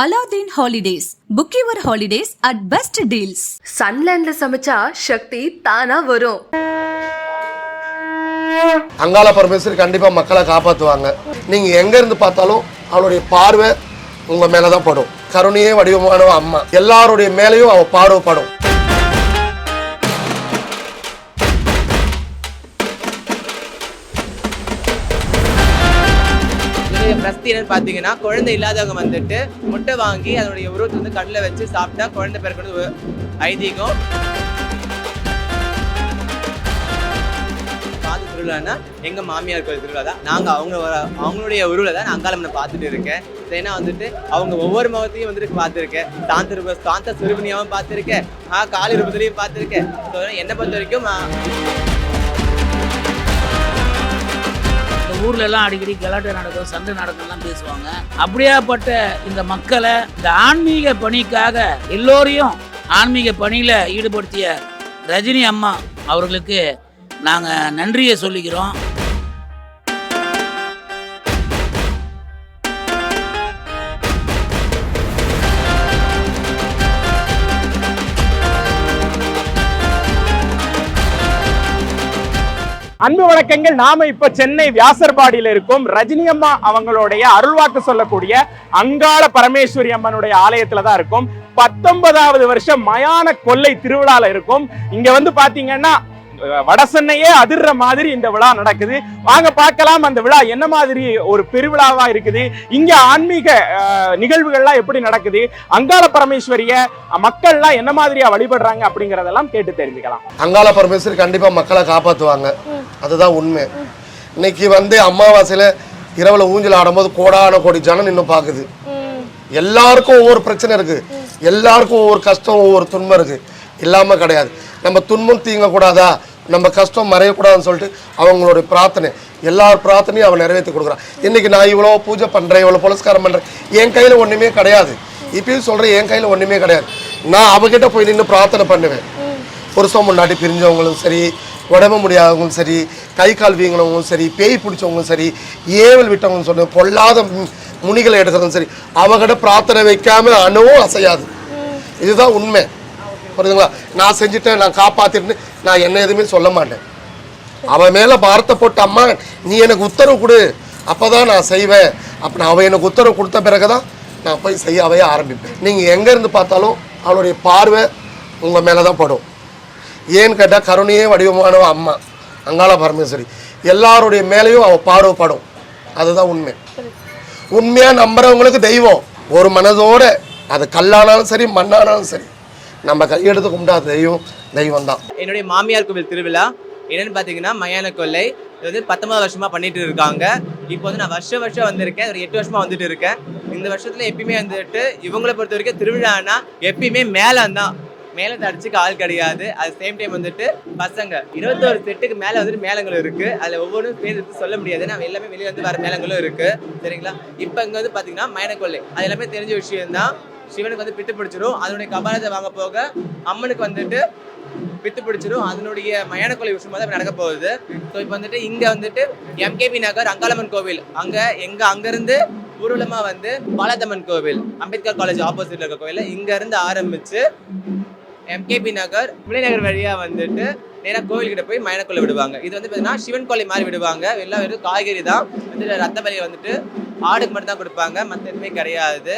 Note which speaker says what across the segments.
Speaker 1: Aladdin holidays book your holidays at best deals
Speaker 2: சன்லேண்ட்ல சமைச்சா சக்தி தானா வரும்.
Speaker 3: அங்காள பரமேஸ்வரி கண்டிப்பா மக்களை காப்பாத்துவாங்க. நீங்க எங்க இருந்து பார்த்தாலும் அவளுடைய பார்வை உங்க மேலதான் படும். கருணையே வடிவமானவ அம்மா. எல்லாருடைய மேலேயும் அவ பார்வை படும்
Speaker 4: இதோடைய என்னன்னு பார்த்தீங்கன்னா குழந்தை இல்லாதவங்க வந்துட்டு முட்டை வாங்கி அதனுடைய உருவத்தை வந்து கண்ணில் வச்சு சாப்பிட்டா குழந்தை பிறக்கிறது ஐதீகம். காது திருவிழான்னா எங்கள் மாமியார் கோயில் திருவிழா தான். நாங்கள் அவங்க அவங்களுடைய உருவில் தான் நான் அங்காளம்மனை பார்த்துட்டு இருக்கேன். ஏன்னா வந்துட்டு அவங்க ஒவ்வொரு முகத்தையும் வந்துட்டு பார்த்துருக்கேன். தாந்த ரூப சாந்த பார்த்துருக்கேன். ஆ காளி ரூபத்திலையும் பார்த்துருக்கேன். என்னை பொறுத்த வரைக்கும்
Speaker 5: ஊர்ல எல்லாம் அடிக்கடி கலாட்டை நடக்கும் சண்டை நடக்கும்லாம் பேசுவாங்க. அப்படியாப்பட்ட இந்த மக்களை இந்த ஆன்மீக பணிக்காக எல்லோரையும் ஆன்மீக பணியில ஈடுபடுத்திய ரஜினி அம்மா அவர்களுக்கு நாங்கள் நன்றியை சொல்லிக்கிறோம்.
Speaker 6: அன்பு வணக்கங்கள். நாம இப்ப சென்னை வியாசர்பாடியில இருக்கோம். ரஜினி அம்மா அவங்களுடைய அருள்வாக்கு சொல்லக்கூடிய அங்காள பரமேஸ்வரி அம்மனுடைய ஆலயத்துல தான் இருக்கும். பத்தொன்பதாவது வருஷம் மயான கொள்ளை திருவிழால இருக்கும். இங்க வந்து பாத்தீங்கன்னா வடசென்னையே அதிர்ற மாதிரி இந்த விழா நடக்குது. வாங்க பார்க்கலாம். அந்த விழா என்ன மாதிரி ஒரு பெருவிழாவா இருக்குது. இங்க ஆன்மீக நிகழ்வுகள்லாம் எப்படி நடக்குது? அங்காள பரமேஸ்வரிய மக்கள்லாம் என்ன மாதிரியா வழிபடுறாங்க அப்படிங்கறதெல்லாம் கேட்டு தெரிஞ்சுக்கலாம்.
Speaker 3: அங்காள பரமேஸ்வரி கண்டிப்பா மக்களை காப்பாத்துவாங்க. அதுதான் உண்மை. இன்னைக்கு வந்து அமாவாசையில இரவுல ஊஞ்சல் ஆடும்போது கோடான கோடி ஜனம் இன்னும் பாக்குது. எல்லாருக்கும் ஒவ்வொரு பிரச்சனை இருக்கு. எல்லாருக்கும் ஒவ்வொரு கஷ்டம் ஒவ்வொரு துன்பம் இருக்கு. இல்லாம கிடையாது. நம்ம துன்பம் தீங்க கூடாதா நம்ம கஷ்டம் மறையக்கூடாதுன்னு சொல்லிட்டு அவங்களுடைய பிரார்த்தனை எல்லார் பிரார்த்தனையும் அவன் நிறைவேற்றி கொடுக்குறான் இன்னைக்கு நான் இவ்வளோ பூஜை பண்ணுறேன் இவ்வளோ புலஸ்காரம் பண்ணுறேன் என் கையில் ஒன்றுமே கிடையாது. இப்பயும் சொல்கிறேன் என் கையில் ஒன்றுமே கிடையாது. நான் அவகிட்ட போய் நின்று பிரார்த்தனை பண்ணுவேன். புருஷன் முன்னாடி பிரிஞ்சவங்களும் சரி உடம்பு முடியாதவங்களும் சரி கை கால் வீங்கினவங்களும் சரி பேய் பிடிச்சவங்களும் சரி ஏவல் விட்டவங்களும் சொல்லி பொல்லாத முனிகளை எடுக்கிறதும் சரி அவங்ககிட்ட பிரார்த்தனை வைக்காம அணுவும் அசையாது. இதுதான் உண்மை. புரியுதுங்களா? நான் செஞ்சுட்டேன் நான் காப்பாத்திட்டேன்னு நான் என்ன எதுவுமே சொல்ல மாட்டேன். அவன் மேல பாரத்தை போட்டு அம்மா நீ எனக்கு உத்தரவு கொடு. அப்பதான் நான் செய்வேன். அப்ப நான் அவன் எனக்கு உத்தரவு கொடுத்த பிறகுதான் நான் போய் செய்ய ஆரம்பிப்பேன். நீங்க எங்க இருந்து பார்த்தாலும் அவளுடைய பார்வை உங்க மேலதான் படும். ஏன்னு கேட்டால் கருணையே வடிவமானவ அம்மா. அங்காள பரமேஸ்வரி. எல்லாருடைய மேலேயும் அவள் பார்வை அதுதான் உண்மை. உண்மையாக நம்புறவங்களுக்கு தெய்வம். ஒரு மனதோட அது கல்லானாலும் சரி மண்ணானாலும் சரி. நம்ம கையெடுத்து கும்பிட்டா தெய்வம் தெய்வம் தான்
Speaker 4: என்னுடைய மாமியார் கோவில் திருவிழா என்னன்னு பார்த்தீங்கன்னா மயான கொள்ளை. இது வந்து பத்தொன்பது வருஷமாக பண்ணிட்டு இருக்காங்க. இப்போ வந்து நான் வருஷம் வருஷம் வந்திருக்கேன். ஒரு எட்டு வருஷமாக வந்துட்டு இருக்கேன். இந்த வருஷத்தில் எப்பயுமே வந்துட்டு இவங்களை பொறுத்த வரைக்கும் திருவிழானா எப்பயுமே மேலே தான் மேலே தடிச்சுக்கு ஆள் கிடையாது. அது சேம் டைம் வந்துட்டு பசங்க. இருபத்தோரு செட்டுக்கு மேலே வந்துட்டு மேளங்கள் இருக்குது அதில் ஒவ்வொன்றும் பேர் எடுத்து சொல்ல முடியாது. நம்ம எல்லாமே வெளியே வந்து வர மேளங்களும் இருக்குது சரிங்களா? இப்போ இங்கே வந்து பார்த்தீங்கன்னா மயனக்கொள்ளை. அது எல்லாமே தெரிஞ்ச விஷயம்தான். சிவனுக்கு வந்து பித்து பிடிச்சிரும். அதனுடைய கபாலத்தை வாங்க போக அம்மனுக்கு வந்துட்டு பித்து பிடிச்சிரும். அதனுடைய மயானக்கொலை விஷயமா தான் நடக்க போகுது. ஸோ இப்போ வந்துட்டு இங்கே வந்துட்டு எம்கேபி நகர் அங்காளம்மன் கோவில். அங்கே எங்கே அங்கேருந்து ஊர்வலமாக வந்து பாலதம்மன் கோவில். அம்பேத்கர் காலேஜ் ஆப்போசிட்டில் இருக்க கோவில் இங்கேருந்து ஆரம்பித்து எம்கேபி நகர் விளைநகர் வழியாக வந்துட்டு நேராக கோவில்கிட்ட போய் மயனக்குள்ள விடுவாங்க. இது வந்து பார்த்தீங்கன்னா சிவன் கோலை மாதிரி விடுவாங்க. எல்லாம் வெறும் காய்கறி தான். வந்துட்டு ரத்த பலியை வந்துட்டு ஆடுக்கு மட்டும் தான் கொடுப்பாங்க. மற்ற எதுவுமே கிடையாது.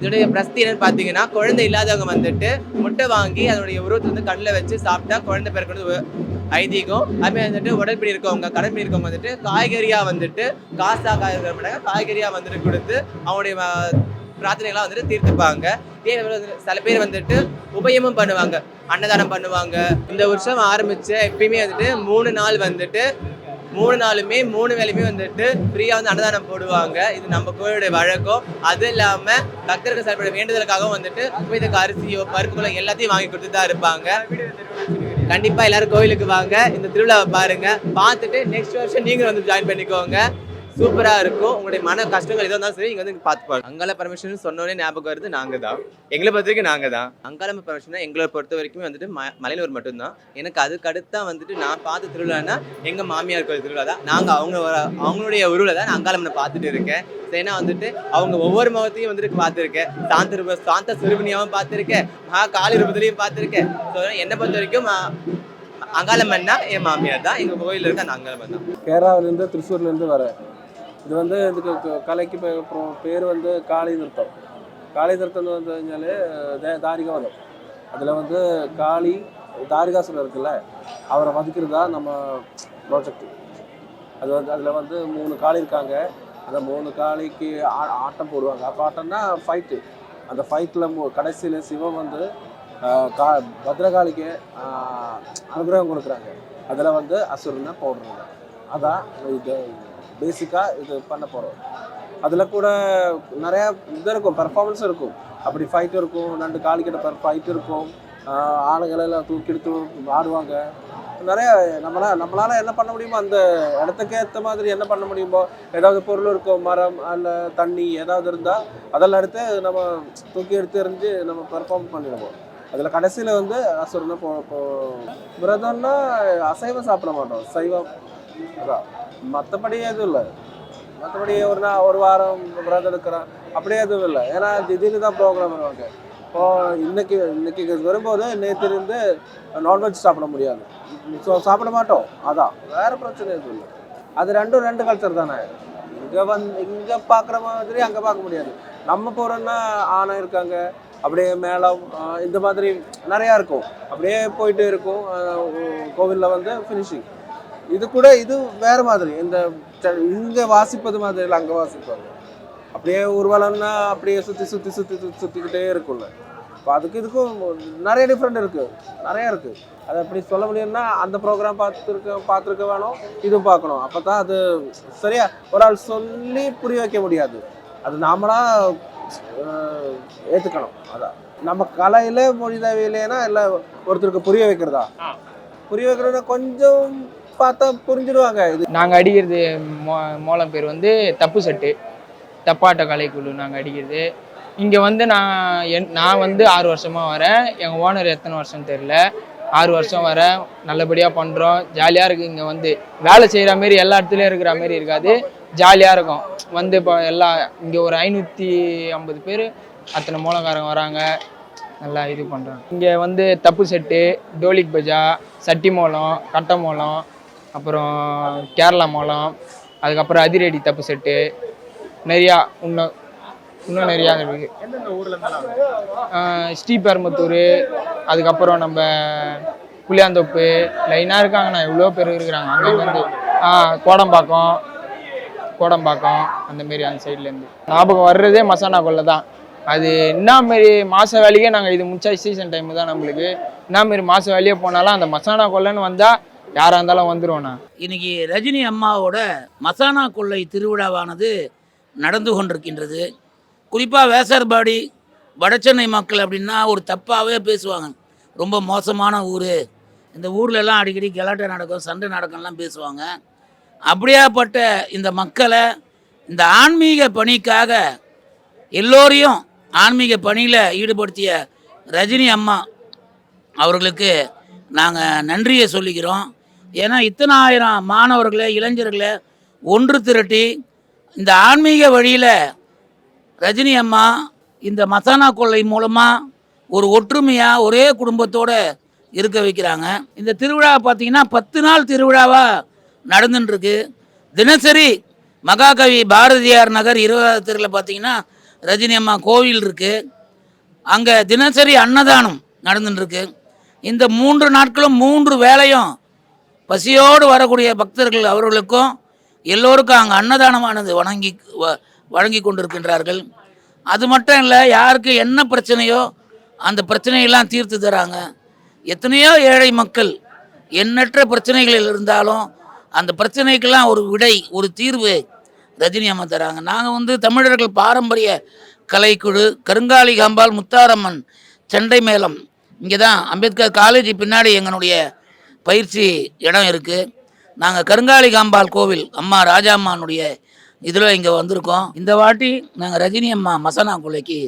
Speaker 4: இதோடைய பிரஸ்தி என்னன்னு பார்த்தீங்கன்னா குழந்தை இல்லாதவங்க வந்துட்டு முட்டை வாங்கி அதனுடைய உருவத்தை வந்து கண்ணில் வச்சு சாப்பிட்டா குழந்தை பிறக்கிறது ஐதீகம். அதுமாதிரி வந்துட்டு உடல்படி இருக்கவங்க கடற்படி இருக்கவங்க வந்துட்டு காய்கறியாக வந்துட்டு காசாக காய்கறி காய்கறியாக வந்துட்டு கொடுத்து அவங்களுடைய பிரார்த்தனைகள்லாம் வந்துட்டு தீர்த்துப்பாங்க. இதே சில பேர் வந்துட்டு உபயமும் பண்ணுவாங்க. அன்னதானம் பண்ணுவாங்க. இந்த வருஷம் ஆரம்பிச்ச எப்பயுமே வந்துட்டு மூணு நாள் வந்துட்டு மூணு நாளுமே மூணு வேலையுமே வந்துட்டு ஃப்ரீயாக வந்து அன்னதானம் போடுவாங்க. இது நம்ம கோயிலுடைய வழக்கம். அது இல்லாமல் பக்தர்கள் செயல்பட வேண்டுதலுக்காகவும் வந்துட்டு உபயத்துக்கு அரிசியோ பருப்புகளோ எல்லாத்தையும் வாங்கி கொடுத்து தான் இருப்பாங்க. கண்டிப்பாக எல்லாரும் கோயிலுக்கு வாங்க. இந்த திருவிழாவை பாருங்க. பார்த்துட்டு நெக்ஸ்ட் வருஷம் நீங்களும் வந்து ஜாயின் பண்ணிக்கோங்க. சூப்பராக இருக்கும். உங்களுடைய மன கஷ்டங்கள் எதாக இருந்தாலும் சரி இங்கே வந்து பார்த்துப்பாங்க அங்காள பரமேஸ்வரன் சொன்னோடனே ஞாபகம் வருது நாங்கள் தான். எங்களை பொறுத்த வரைக்கும் நாங்கள் தான். அங்காள பரமேஸ்வரன் எங்களை பொறுத்த வரைக்கும் வந்துட்டு ம- மலையனூர் மட்டும்தான். எனக்கு அதுக்கு அடுத்தா வந்துட்டு நான் பார்த்த திருவிழான்னா எங்கள் மாமியார் கோயில் திருவிழா தான். நாங்கள் அவங்க அவங்களுடைய உருவில் தான் நான் அங்காளம்மனை பார்த்துட்டு இருக்கேன். ஏன்னா வந்துட்டு அவங்க ஒவ்வொரு முகத்தையும் வந்துட்டு பார்த்துருக்கேன். சாந்த ரூப சாந்த சிறுபணியாகவும் பார்த்துருக்கேன். மகா காளி ரூபத்திலையும் பார்த்துருக்கேன். ஸோ என்னை பொறுத்த வரைக்கும் அங்காளம்மன்னா என் மாமியார் தான். எங்கள் கோயிலில் இருக்க அந்த அங்காளம்மன் தான்.
Speaker 7: கேரளாவிலேருந்து திருச்சூர்லேருந்து வரேன் இது வந்து இதுக்கு க- கலைக்கு பே- அப்புறம் பேர் வந்து காளி நிறுத்தம் காளி நிறுத்தம் வந்து കഴിഞ്ഞാല് தே தாரிகாவதம் அதில் வந்து காளி தாரிகாசுரர் இருக்குல்ல அவரை மதிக்கிறதா நம்ம ப்ராஜெக்ட் அது வந்து அதில் வந்து மூணு காளி இருக்காங்க அந்த மூணு காளிக்கு ஆ- ஆட்டம் போடுவாங்க அப்போ ஆட்டம்னா ஃபைட்டு அந்த ஃபைட்டில் கடைசியில் சிவன் வந்து ஆஹ், கா பத்ரகாளிக்கு ஆஹ், அனுகிரகம் கொடுக்குறாங்க அதில் வந்து அசுரனை போடுறாங்க அதான் இது பேசிக்காக இது பண்ண போகிறோம் அதில் கூட நிறையா இது இருக்கும் பெர்ஃபார்மன்ஸ் இருக்கும். அப்படி ஃபைட் இருக்கும் ரெண்டு காலிக்கிட்ட ஃபைட் இருக்கும். ஆஹ் எல்லாம் தூக்கி எடுத்து ஆடுவாங்க. நிறையா நம்மளால் நம்மளால் என்ன பண்ண முடியுமோ அந்த இடத்துக்கு ஏற்ற மாதிரி என்ன பண்ண முடியுமோ ஏதாவது பொருள் இருக்கும் மரம் அல்ல தண்ணி ஏதாவது இருந்தால் அதெல்லாம் எடுத்து நம்ம தூக்கி எடுத்து எறிஞ்சு நம்ம பெர்ஃபார்ம் பண்ணிடுவோம். அதில் கடைசியில் வந்து அசுரனை போ போ விரதம்னா அசைவம் சாப்பிட மாட்டோம். சைவம். அதான். மற்றபடி எதுவும் இல்லை. மற்றபடி ஒரு நாள் ஒரு வாரம் விரதம் எடுக்கிறோம் அப்படியே எதுவும் இல்லை. ஏன்னா திடீர்னு தான் ப்ரோக்ராம் வருவாங்க இப்போ இன்னைக்கு இன்னைக்கு வரும்போது நேற்று இருந்து நான்வெஜ் சாப்பிட முடியாது. ஸோ சாப்பிட மாட்டோம். அதான். வேற பிரச்சனை எதுவும் இல்லை. அது ரெண்டும் ரெண்டு கல்ச்சர் தானே. இங்கே வந்து இங்கே பார்க்குற மாதிரி அங்கே பார்க்க முடியாது. நம்ம போகிறோன்னா ஆணை இருக்காங்க. அப்படியே மேளம் இந்த மாதிரி நிறையா இருக்கும். அப்படியே போயிட்டு இருக்கும். கோவிலில் வந்து ஃபினிஷிங் இது கூட இது வேற மாதிரி. இந்த இங்க வாசிப்பது மாதிரி இல்லை அங்க வாசிப்பாங்க. அப்படியே ஊர்வலம்னா அப்படியே சுத்தி சுத்தி சுத்தி சுத்தி சுத்திக்கிட்டே இருக்கும்ல. இப்போ அதுக்கு இதுக்கும் நிறைய டிஃப்ரெண்ட் இருக்கு. நிறைய இருக்கு. அதை அப்படி சொல்ல முடியும்னா அந்த ப்ரோக்ராம் பார்த்துருக்க பார்த்துருக்க வேணும் இதுவும் பார்க்கணும். அப்போ தான் அது சரியா ஒரு ஆள் சொல்லி புரிய வைக்க முடியாது. அது நாமளா ஆஹ், ஏத்துக்கணும். அதான் நம்ம கலையில மொழி தேவையில்லைன்னா இல்லை ஒருத்தருக்கு புரிய வைக்கிறதா? புரிய வைக்கிறதுனா கொஞ்சம் பார்த்தா புரிஞ்சிடுவாங்க. இது
Speaker 8: நாங்கள் அடிக்கிறது மோ மோளம் பேர் வந்து தப்பு செட்டு. தப்பாட்ட கலைக்குழு நாங்கள் அடிக்கிறது. இங்கே வந்து நான் என் நான் வந்து ஆறு வருஷமாக வரேன். எங்கள் ஓனர் எத்தனை வருஷம் தெரில ஆறு வருஷம் வரேன். நல்லபடியாக பண்ணுறோம் ஜாலியாக இருக்குது இங்கே வந்து. வேலை செய்கிற மாரி எல்லா இடத்துலையும் இருக்கிற மாரி இருக்காது. ஜாலியாக இருக்கும். வந்து இப்போ எல்லா இங்கே ஒரு ஐநூற்றி ஐம்பது பேர் அத்தனை மூலக்காரங்க வராங்க. நல்லா இது பண்ணுறாங்க இங்கே வந்து தப்பு செட்டு டோலிக் பஜா சட்டி மோளம் கட்டை மோளம் அப்புறம் கேரளா மோளம் அதுக்கப்புறம் அதிரடி தப்பு செட்டு நிறையா இன்னும் இன்னும் நிறையா இருக்குது ஸ்ரீபெரும்புத்தூர் அதுக்கப்புறம் நம்ம புளியாந்தோப்பு லைனாக இருக்காங்கண்ணா எவ்வளோ பேர் இருக்கிறாங்க அங்கே வந்து கோடம்பாக்கம் கோடம்பாக்கம் அந்த மாரி அந்த சைட்லேருந்து ஞாபகம் வர்றதே மசானா கொல்லை தான். அது என்ன மாரி மாத வேலைக்கே நாங்கள் இது முடிச்சா சீசன் டைம் தான் நம்மளுக்கு. என்ன மாரி மாத வேலையே போனாலும் அந்த மசானா கொல்லைன்னு வந்தால் யாராக இருந்தாலும் வந்துடுவோண்ணா
Speaker 5: இன்னைக்கு ரஜினி அம்மாவோட மசானா கொள்ளை திருவிழாவானது நடந்து கொண்டிருக்கின்றது. குறிப்பாக வேசர்பாடி வடச்சென்னை மக்கள் அப்படின்னா ஒரு தப்பாகவே பேசுவாங்க. ரொம்ப மோசமான ஊர். இந்த ஊர்லெல்லாம் அடிக்கடி கலாட்டை நடக்கும் சண்டை நடக்கம்லாம் பேசுவாங்க. அப்படியாப்பட்ட இந்த மக்களை இந்த ஆன்மீக பணிக்காக எல்லோரையும் ஆன்மீக பணியில் ஈடுபடுத்திய ரஜினி அம்மா அவர்களுக்கு நாங்கள் நன்றியை சொல்லிக்கிறோம். ஏன்னா இத்தனை ஆயிரம் மாணவர்களை இளைஞர்களை ஒன்று திரட்டி இந்த ஆன்மீக வழியில் ரஜினி அம்மா இந்த மசானா கொள்ளை மூலமாக ஒரு ஒற்றுமையாக ஒரே குடும்பத்தோடு இருக்க வைக்கிறாங்க. இந்த திருவிழா பார்த்தீங்கன்னா பத்து நாள் திருவிழாவாக நடந்துட்டுருக்கு. தினசரி மகாகவி பாரதியார் நகர் இருபதாவது தெருவில் பார்த்தீங்கன்னா ரஜினி அம்மா கோவில் இருக்குது அங்கே தினசரி அன்னதானம் நடந்துட்டுருக்கு. இந்த மூன்று நாட்களும் மூன்று வேலையும் பசியோடு வரக்கூடிய பக்தர்கள் அவர்களுக்கும் எல்லோருக்கும் அங்கே அன்னதானமானது வணங்கி வ- வழங்கி கொண்டிருக்கின்றார்கள். அது மட்டும் இல்லை யாருக்கு என்ன பிரச்சனையோ அந்த பிரச்சனையெல்லாம் தீர்த்து தராங்க. எத்தனையோ ஏழை மக்கள் எண்ணற்ற பிரச்சனைகளில் இருந்தாலும் அந்த பிரச்சனைக்கெல்லாம் ஒரு விடை ஒரு தீர்வு ரஜினி அம்மா தராங்க. நாங்கள் வந்து தமிழர்கள் பாரம்பரிய கலைக்குழு கருங்காலி காம்பால் முத்தாரம்மன் செண்டை மேளம். இங்கே தான் அம்பேத்கர் காலேஜ் பின்னாடி எங்களுடைய பயிற்சி இடம் இருக்குது நாங்கள் கருங்காலி காம்பால் கோவில் அம்மா ராஜாம்மானுடைய இதில் இங்கே வந்திருக்கோம். இந்த வாட்டி நாங்கள் ரஜினி அம்மா மசனா கொலைக்கு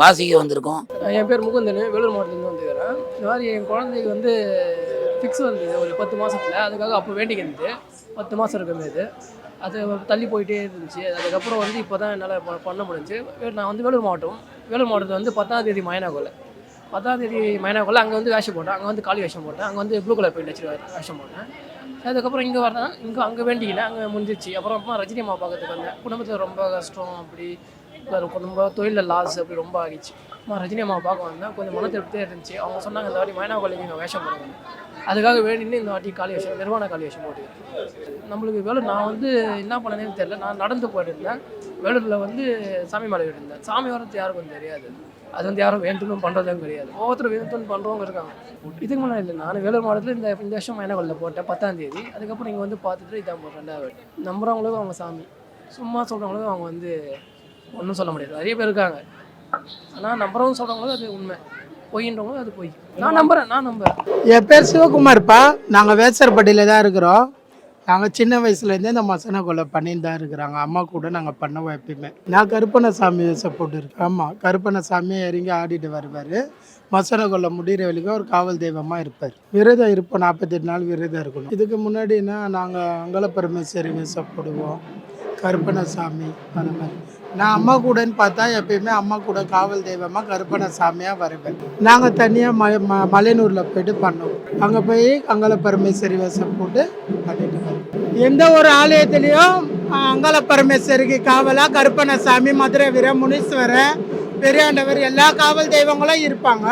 Speaker 5: வாசிக்க வந்திருக்கோம்.
Speaker 9: என் பேர் முகுந்தன் வேலூர் மாவட்டத்துலேருந்து வந்துக்கிறேன் இந்த மாதிரி என் குழந்தைக்கு வந்து ஃபிக்ஸ் வந்தது ஒரு பத்து மாதத்தில் அதுக்காக அப்போ வேண்டிக்கிருந்து பத்து மாதம் இருக்கும்போது அது தள்ளி போயிட்டே இருந்துச்சு. அதுக்கப்புறம் வந்து இப்போ தான் என்னால் பண்ண முடிஞ்சு. நான் வந்து வேலூர் மாவட்டம். வேலூர் மாவட்டத்தில் வந்து பத்தாம் தேதி மயனா கொலை. பத்தாம் தேதி அங்கே வந்து வேஷம் போட்டேன். அங்கே வந்து காளி வேஷம் போட்டேன். அங்கே வந்து ப்ளூ கலர் பெயிண்ட் வச்சு வேஷம் போட்டேன். அதுக்கப்புறம் இங்கே வரேன் இங்கே அங்கே வேண்டிக்கினேன் அங்கே முடிஞ்சிச்சு. அப்புறம் அப்புறமா ரஜினி அம்மா பார்க்கறதுக்கு வந்தேன். குடும்பத்தில் ரொம்ப கஷ்டம் அப்படி ரொம்ப தொழிலில் லாஸ் அப்படி ரொம்ப ஆகிடுச்சு. அம்மா ரஜினி அம்மா பார்க்க வந்தேன். கொஞ்சம் மன திருப்தியாக இருந்துச்சு. அவங்க சொன்னாங்க இந்த வாட்டி மைனா காலேஜ் நீங்கள் வேஷம் போடுவாங்க அதுக்காக வேண்டின்னு இந்த வாட்டி காளி வேஷம் நிர்வாண காலி வேஷம் போட்டுக்கிறேன் நம்மளுக்கு வேலூர் நான் வந்து என்ன பண்ணதுன்னு தெரியல. நான் நடந்து போயிட்டு இருந்தேன் வேலூரில் வந்து சாமி மலை இருந்தேன். சாமி வரது யாருக்கும் தெரியாது. அது வந்து யாரும் வேண்டும்னு பண்ணுறதும் கிடையாது. ஒவ்வொருத்தரும் வேண்டும்னு பண்ணுறவங்க இருக்காங்க. இதுக்கு முன்னாடி இல்லை நான் வேலூர் மாவட்டத்தில் இந்த இந்த வருஷம் மைனகொல்ல போட்டேன் பத்தாம் தேதி. அதுக்கப்புறம் இங்கே வந்து பார்த்துட்டு இதான் போட்டேன் ரெண்டாவது நம்புறவங்களுக்கும் அவங்க சாமி. சும்மா சொல்கிறவங்களுக்கும் அவங்க வந்து ஒன்றும் சொல்ல முடியாது. நிறைய பேர் இருக்காங்க. ஆனால் நம்புறவங்க சொல்கிறவங்களும் அது உண்மை. பொய்ன்றவங்களும் அது பொய். நான் நம்புறேன் நான் நம்புறேன்.
Speaker 10: என் பேர் சிவகுமார்ப்பா. நாங்கள் வேசர்பட்டியில் தான் இருக்கிறோம். நாங்கள் சின்ன வயசுலேருந்தே இந்த மசன கொலை பண்ணிட்டு தான் இருக்கிறாங்க. அம்மா கூட நாங்கள் பண்ணுவோம் எப்பயுமே. நான் கருப்பணசாமி சப்போர்ட் இருக்கேன் ஆமாம் கருப்பணசாமி இறங்கி ஆடிட்டு வருவார். மசன கொலை முடிகிற வரைக்கும் ஒரு காவல் தெய்வமாக இருப்பார். விரதம் இருப்போம். நாற்பத்தெட்டு நாள் விரதம் இருக்கணும். இதுக்கு முன்னாடினா நாங்கள் அங்கல பரமேஸ்வரி வேஷம் போடுவோம். கருப்பணசாமி அந்த மாதிரி. நான் அம்மா கூடன்னு பார்த்தா எப்பயுமே அம்மா கூட காவல் தெய்வமாக கருப்பணசாமியாக வருவேன். நாங்கள் தனியாக ம ம மலையனூரில் போயிட்டு பண்ணோம். அங்கே போய் அங்காள பரமேஸ்வரி வேஷம் போட்டு பண்ணிட்டு வருவோம் எந்த ஒரு ஆலயத்துலேயும் அங்காள பரமேஸ்வரிக்கு காவலாக கருப்பணசாமி மதுரை வீர முனீஸ்வரர் பெரியாண்டவர் எல்லா காவல் தெய்வங்களும் இருப்பாங்க.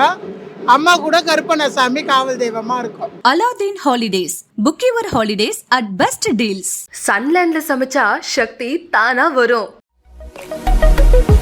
Speaker 10: அம்மா கூட கருப்பணசாமி காவல் தெய்வமாக இருக்கும்.
Speaker 1: Aladdin holidays. Book your holidays at best deals.
Speaker 2: சன்லேண்ட்ல சமைச்சா சக்தி தானா வரும். Thank you.